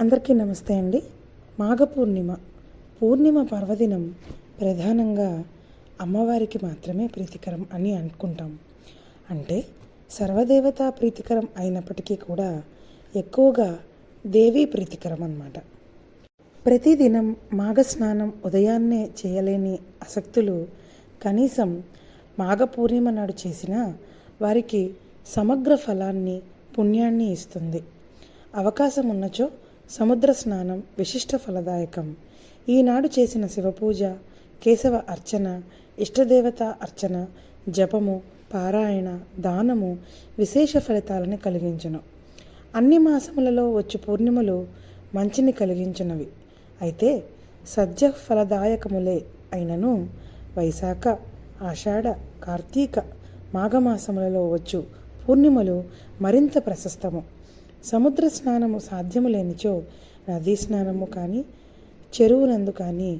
అందరికీ నమస్తే అండి. మాఘ పూర్ణిమ పూర్ణిమ పర్వదినం ప్రధానంగా అమ్మవారికి మాత్రమే ప్రీతికరం అని అనుకుంటాం. అంటే సర్వదేవతా ప్రీతికరం అయినప్పటికీ కూడా ఎక్కువగా దేవీ ప్రీతికరం అన్నమాట. ప్రతిదినం మాఘ స్నానం ఉదయాన్నే చేయలేని అసక్తులు కనీసం మాఘ పూర్ణిమ నాడు చేసినా వారికి సమగ్ర ఫలాన్ని పుణ్యాన్ని ఇస్తుంది. అవకాశం ఉన్నచో సముద్ర స్నానం విశిష్ట ఫలదాయకం. ఈనాడు చేసిన శివపూజ కేశవ అర్చన ఇష్టదేవత అర్చన జపము పారాయణ దానము విశేష ఫలితాలను కలిగించును. అన్ని మాసములలో వచ్చు పూర్ణిమలు మంచిని కలిగించినవి. అయితే సజ్జ ఫలదాయకములే అయినను వైశాఖ ఆషాఢ కార్తీక మాఘమాసములలో వచ్చు పూర్ణిమలు మరింత ప్రశస్తము. సముద్ర స్నానము సాధ్యము లేనిచో నదీ స్నానము కానీ చెరువునందు కానీ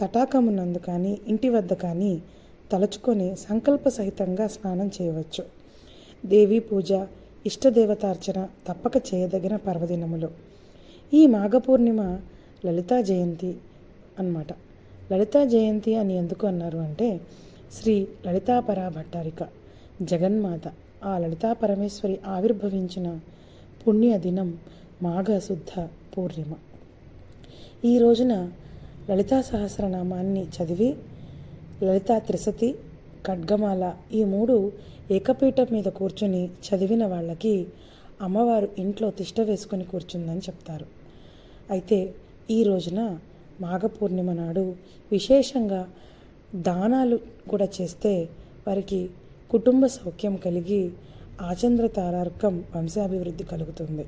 తటాకమునందు కానీ ఇంటి వద్ద కానీ తలుచుకొని సంకల్ప సహితంగా స్నానం చేయవచ్చు. దేవీ పూజ ఇష్టదేవతార్చన తప్పక చేయదగిన పర్వదినములు. ఈ మాఘ పూర్ణిమ లలితా జయంతి అన్నమాట. లలితా జయంతి అని ఎందుకు అన్నారు అంటే శ్రీ లలితాపరా భట్టారిక జగన్మాత ఆ లలితా పరమేశ్వరి ఆవిర్భవించిన పుణ్య దినం పూర్ణిమ. ఈ రోజున లలితా సహస్రనామాన్ని చదివి లలితా త్రిసతి ఖడ్గమాల ఈ మూడు ఏకపీఠం మీద కూర్చుని చదివిన వాళ్ళకి అమ్మవారు ఇంట్లో తిష్ట వేసుకొని కూర్చుందని చెప్తారు. అయితే ఈ రోజున మాఘ పూర్ణిమ నాడు విశేషంగా దానాలు కూడా చేస్తే వారికి కుటుంబ సౌఖ్యం కలిగి ఆచంద్ర తారార్కం వంశాభివృద్ధి కలుగుతుంది.